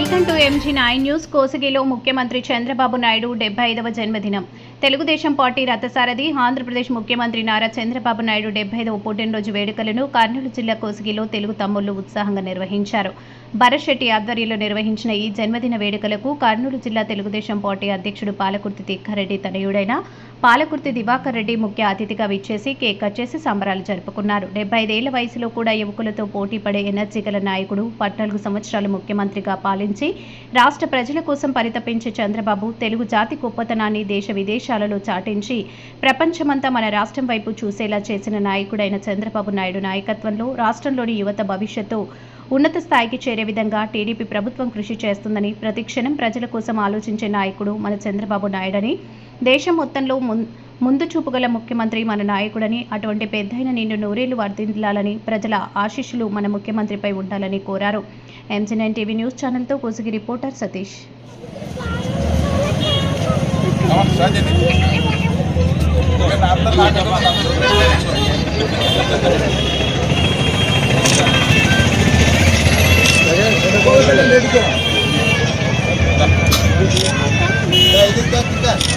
Welcome to MG nine news కోసగిలో ముఖ్యమంత్రి చంద్రబాబు నాయుడు డెబ్బై ఐదవ జన్మదినం. తెలుగుదేశం పార్టీ రథసారథి ఆంధ్రప్రదేశ్ ముఖ్యమంత్రి నారా చంద్రబాబు నాయుడు డెబ్బై ఐదవ పుట్టినరోజు వేడుకలను కర్నూలు జిల్లా కోసిగిలో తెలుగు తమ్ముళ్ళు ఉత్సాహంగా నిర్వహించారు. భరశెట్టి ఆధ్వర్యంలో నిర్వహించిన ఈ జన్మదిన వేడుకలకు కర్నూలు జిల్లా తెలుగుదేశం పార్టీ అధ్యక్షుడు పాలకుర్తి తిక్కారెడ్డి తనయుడైన పాలకుర్తి దివాకర్ రెడ్డి ముఖ్య అతిథిగా విచ్చేసి కేక్ కట్ చేసి సంబరాలు జరుపుకున్నారు. డెబ్బై ఐదేళ్ళ వయసులో కూడా యువకులతో పోటీ పడే ఎనర్జీ గల నాయకుడు పద్నాలుగు సంవత్సరాలు ముఖ్యమంత్రిగా పాలించి రాష్ట్ర ప్రజల కోసం పరితపించే చంద్రబాబు తెలుగు జాతి గొప్పతనాన్ని దేశ విదేశ విదేశాలలో చాటించి ప్రపంచమంతా మన రాష్ట్రం వైపు చూసేలా చేసిన నాయకుడైన చంద్రబాబు నాయుడు నాయకత్వంలో రాష్ట్రంలోని యువత భవిష్యత్తు ఉన్నత స్థాయికి చేరే విధంగా టీడీపీ ప్రభుత్వం కృషి చేస్తుందని ప్రతిక్షణం ప్రజల కోసం ఆలోచించే నాయకుడు మన చంద్రబాబు నాయుడని దేశం మొత్తంలో ముందు చూపుగల ముఖ్యమంత్రి మన నాయకుడని అటువంటి పెద్దయిన నిండు నూరేళ్ళు వర్ధిల్లాలని ప్రజల ఆశీస్సులు మన ముఖ్యమంత్రిపై ఉండాలని కోరారు. ఎంసీ నైన్ టీవీ న్యూస్ ఛానల్తో కోసిగి రిపోర్టర్ సతీష్.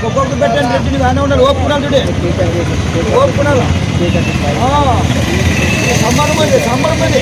ఒక్కొక్క పెట్టండి రెడ్డిని బాగానే ఉన్నాడు ఓపుకున్నాడు చూడే ఓపుకున్నాడు సంబరం అండి సంబరం అండి